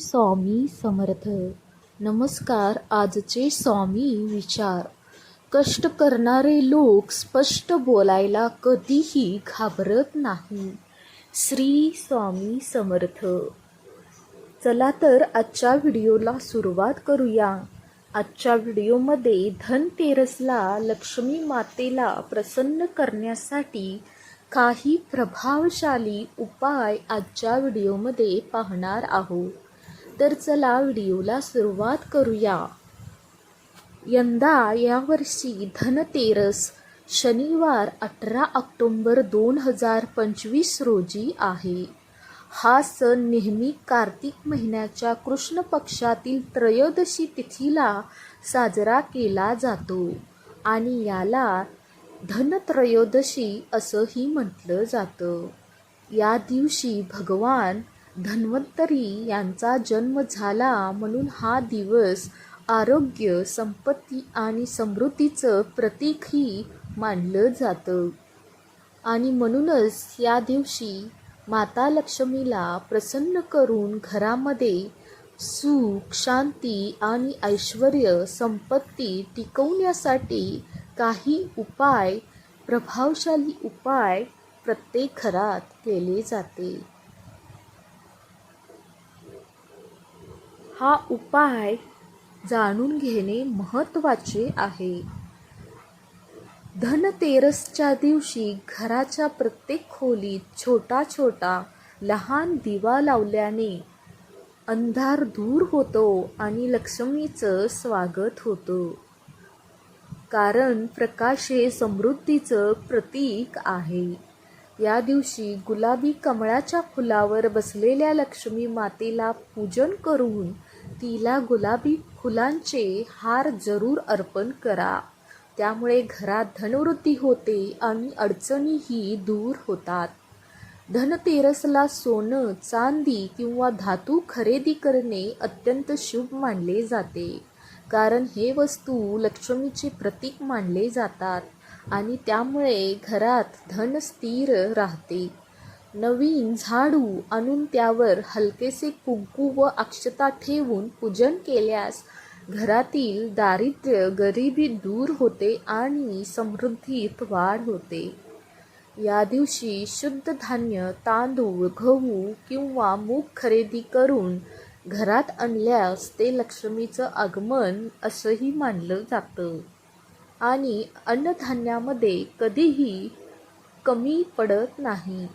स्वामी समर्थ. नमस्कार आजचे स्वामी विचार. कष्ट करणारे लोक स्पष्ट बोलायला कधीही घाबरत नाही. श्री स्वामी समर्थ. चला तर आजच्या व्हिडिओला सुरुवात करूया. आजच्या व्हिडिओमध्ये धनतेरसला लक्ष्मी मातेला प्रसन्न करण्यासाठी काही प्रभावशाली उपाय आजच्या व्हिडिओमध्ये पाहणार आहोत. तर चला व्हिडिओला सुरुवात करूया. यंदा यावर्षी धनतेरस शनिवार अठरा ऑक्टोंबर दोन हजार पंचवीस रोजी आहे. हा सण नेहमी कार्तिक महिन्याच्या कृष्ण पक्षातील त्रयोदशी तिथीला साजरा केला जातो आणि याला धनत्रयोदशी असंही म्हटलं जातं. या दिवशी भगवान धन्वंतरी यांचा जन्म झाला म्हणून हा दिवस आरोग्य संपत्ती आणि समृद्धीचं प्रतीकही मानलं जातं. आणि म्हणूनच या दिवशी माता लक्ष्मीला प्रसन्न करून घरामध्ये सुख शांती आणि ऐश्वर संपत्ती टिकवण्यासाठी काही उपाय प्रभावशाली उपाय प्रत्येक घरात केले जाते. हा उपाय जाणून घेणे महत्त्वाचे आहे. धनतेरसच्या दिवशी घराच्या प्रत्येक खोलीत छोटा छोटा लहान दिवा लावल्याने अंधार दूर होतो आणि लक्ष्मीचं स्वागत होतं. कारण प्रकाश हे समृद्धीचं प्रतीक आहे. या दिवशी गुलाबी कमळाच्या फुलावर बसलेल्या लक्ष्मी मातेला पूजन करून तिला गुलाबी फुलांचे हार जरूर अर्पण करा. त्यामुळे घरात धनवृद्धी होते आणि अडचणीही दूर होतात. धनतेरसला सोनं चांदी किंवा धातू खरेदी करणे अत्यंत शुभ मानले जाते. कारण हे वस्तू लक्ष्मीचे प्रतीक मानले जातात आणि त्यामुळे घरात धन स्थिर राहते. नवीन झाडू आणून त्यावर हलकेसे कुंकू व अक्षता ठेवून पूजन केल्यास घरातील दारिद्र्य गरिबी दूर होते आणि समृद्धीत वाढ होते. या दिवशी शुद्ध धान्य तांदूळ गहू किंवा मूग खरेदी करून घरात आणल्यास ते लक्ष्मीचं आगमन असंही मानलं जातं. आणि अन्नधान्यामध्ये कधीही कमी पडत नाही.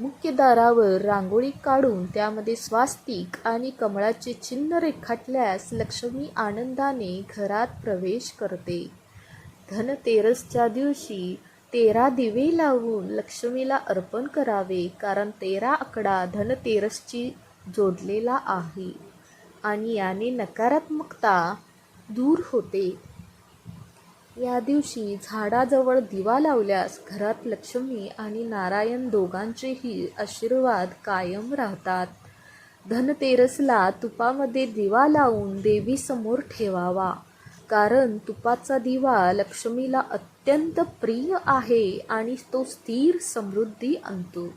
मुख्य दारावर रांगोळी काढून त्यामध्ये स्वास्तिक आणि कमळाचे चिन्ह रेखाटल्यास लक्ष्मी आनंदाने घरात प्रवेश करते. धनतेरसच्या दिवशी तेरा दिवे लावून लक्ष्मीला अर्पण करावे कारण तेरा आकडा धनतेरसची जोडलेला आहे. आणि याने नकारात्मकता दूर होते. या दिवशी झाडाजवळ दिवा लावल्यास घरात लक्ष्मी आणि नारायण दोघांचेही आशीर्वाद कायम राहतात. धनतेरसला तुपामध्ये दिवा लावून देवीसमोर ठेवावा. कारण तुपाचा दिवा लक्ष्मीला अत्यंत प्रिय आहे आणि तो स्थिर समृद्धी आणतो.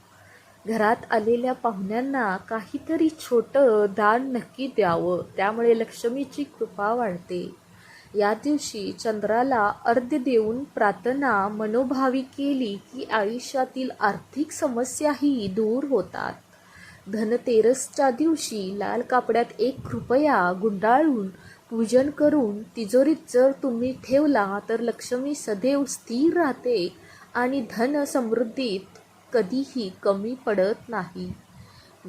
घरात आलेल्या पाहुण्यांना काहीतरी छोटं दान नक्की द्यावं. त्यामुळे लक्ष्मीची कृपा वाढते. या दिवशी चंद्राला अर्ध्य देऊन प्रार्थना मनोभावी केली की आयुष्यातील आर्थिक समस्याही दूर होतात. धनतेरसच्या दिवशी लाल कापड्यात एक कृपया गुंडाळून पूजन करून तिजोरीत जर तुम्ही ठेवला तर लक्ष्मी सदैव स्थिर राहते आणि धन समृद्धीत कधीही कमी पडत नाही.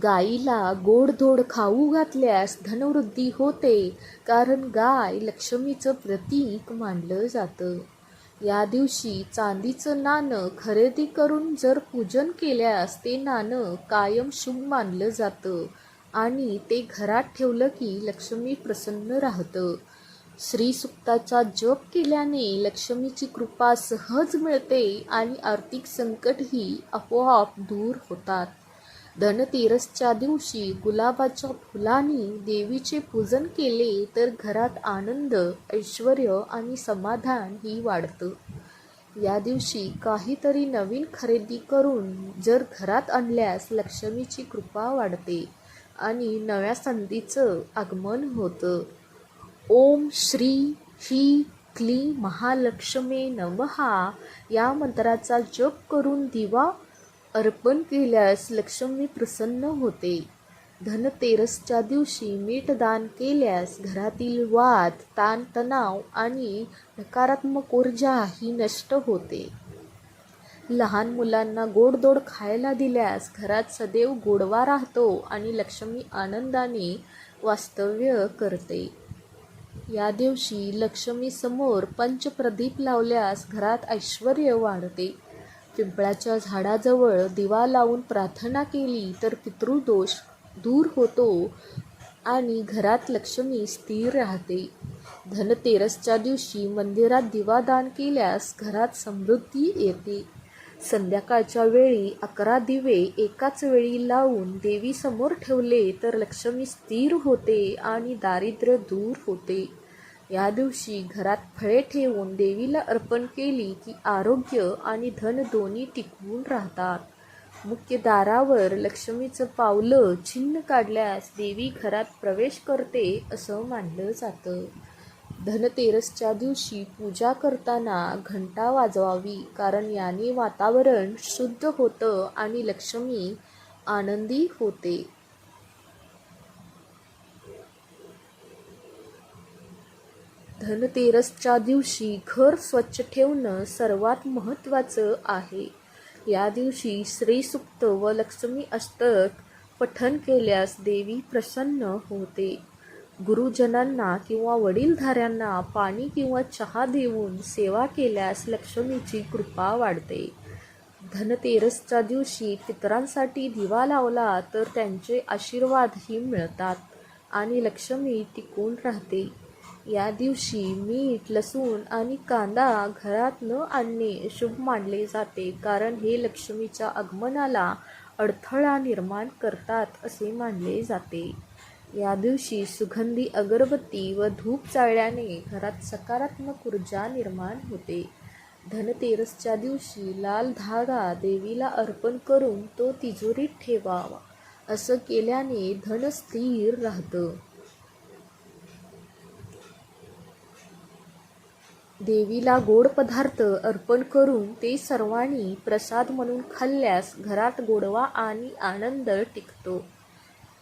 गाईला गोडधोड खाऊ घातल्यास धनवृद्धी होते कारण गाय लक्ष्मीचं प्रतीक मानलं जातं. या दिवशी चांदीचं नाणं खरेदी करून जर पूजन केल्यास ते नाणं कायम शुभ मानलं जातं आणि ते घरात ठेवलं की लक्ष्मी प्रसन्न राहतं. श्रीसुक्ताचा जप केल्याने लक्ष्मीची कृपा सहज मिळते आणि आर्थिक संकटही आपोआप दूर होतात. धनतेरसच्या दिवशी गुलाबाच्या फुलांनी देवीचे पूजन केले तर घरात आनंद ऐश्वर आणि समाधान ही वाढतं. या दिवशी काहीतरी नवीन खरेदी करून जर घरात आणल्यास लक्ष्मीची कृपा वाढते आणि नव्या संधीचं आगमन होतं. ओम श्री ही क्ली महालक्ष्मी नमहा या मंत्राचा जप करून दिवा अर्पण केल्यास लक्ष्मी प्रसन्न होते. धनतेरसच्या दिवशी मीठ दान केल्यास घरातील वाद ताणतणाव आणि नकारात्मक ऊर्जा ही नष्ट होते. लहान मुलांना गोडदोड खायला दिल्यास घरात सदैव गोडवा राहतो आणि लक्ष्मी आनंदाने वास्तव्य करते. या दिवशी लक्ष्मीसमोर पंचप्रदीप लावल्यास घरात ऐश्वर वाढते. पिंपळाच्या झाडाजवळ दिवा लावून प्रार्थना केली तर पितृदोष दूर होतो आणि घरात लक्ष्मी स्थिर राहते. धनतेरसच्या दिवशी मंदिरात दिवादान केल्यास घरात समृद्धी येते. संध्याकाळच्या वेळी अकरा दिवे एकाच वेळी लावून देवीसमोर ठेवले तर लक्ष्मी स्थिर होते आणि दारिद्र्य दूर होते. या दिवशी घरात फळे ठेवून देवीला अर्पण केली की आरोग्य आणि धन दोन्ही टिकवून राहतात. मुख्य दारावर लक्ष्मीचं पावलं चिन्ह काढल्यास देवी घरात प्रवेश करते असं मानलं जातं. धनतेरसच्या दिवशी पूजा करताना घंटा वाजवावी कारण याने वातावरण शुद्ध होतं आणि लक्ष्मी आनंदी होते. धनतेरसच्या दिवशी घर स्वच्छ ठेवणं सर्वात महत्त्वाचं आहे. या दिवशी श्रीसुक्त व लक्ष्मी अष्टक पठन केल्यास देवी प्रसन्न होते. गुरुजनांना किंवा वडीलधाऱ्यांना पाणी किंवा चहा देऊन सेवा केल्यास लक्ष्मीची कृपा वाढते. धनतेरसच्या दिवशी पितरांसाठी दिवा लावला तर त्यांचे आशीर्वादही मिळतात आणि लक्ष्मी टिकून राहते. या दिवशी मीठ लसूण आणि कांदा घरात न आणणे शुभ मानले जाते कारण हे लक्ष्मीच्या आगमनाला अडथळा निर्माण करतात असे मानले जाते. या दिवशी सुगंधी अगरबत्ती व धूप जाळल्याने घरात सकारात्मक ऊर्जा निर्माण होते. धनतेरसच्या दिवशी लाल धागा देवीला अर्पण करून तो तिजोरीत ठेवावा. असं केल्याने धन स्थिर राहतं. देवीला गोड पदार्थ अर्पण करून ते सर्वांनी प्रसाद म्हणून खाल्ल्यास घरात गोडवा आणि आनंद टिकतो.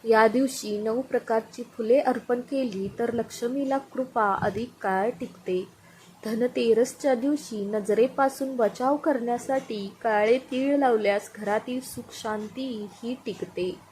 या दिवशी नऊ प्रकारची फुले अर्पण केली तर लक्ष्मीला कृपा अधिक काळ टिकते. धनतेरसच्या दिवशी नजरेपासून बचाव करण्यासाठी काळे तीळ लावल्यास घरातील सुख शांती ही टिकते.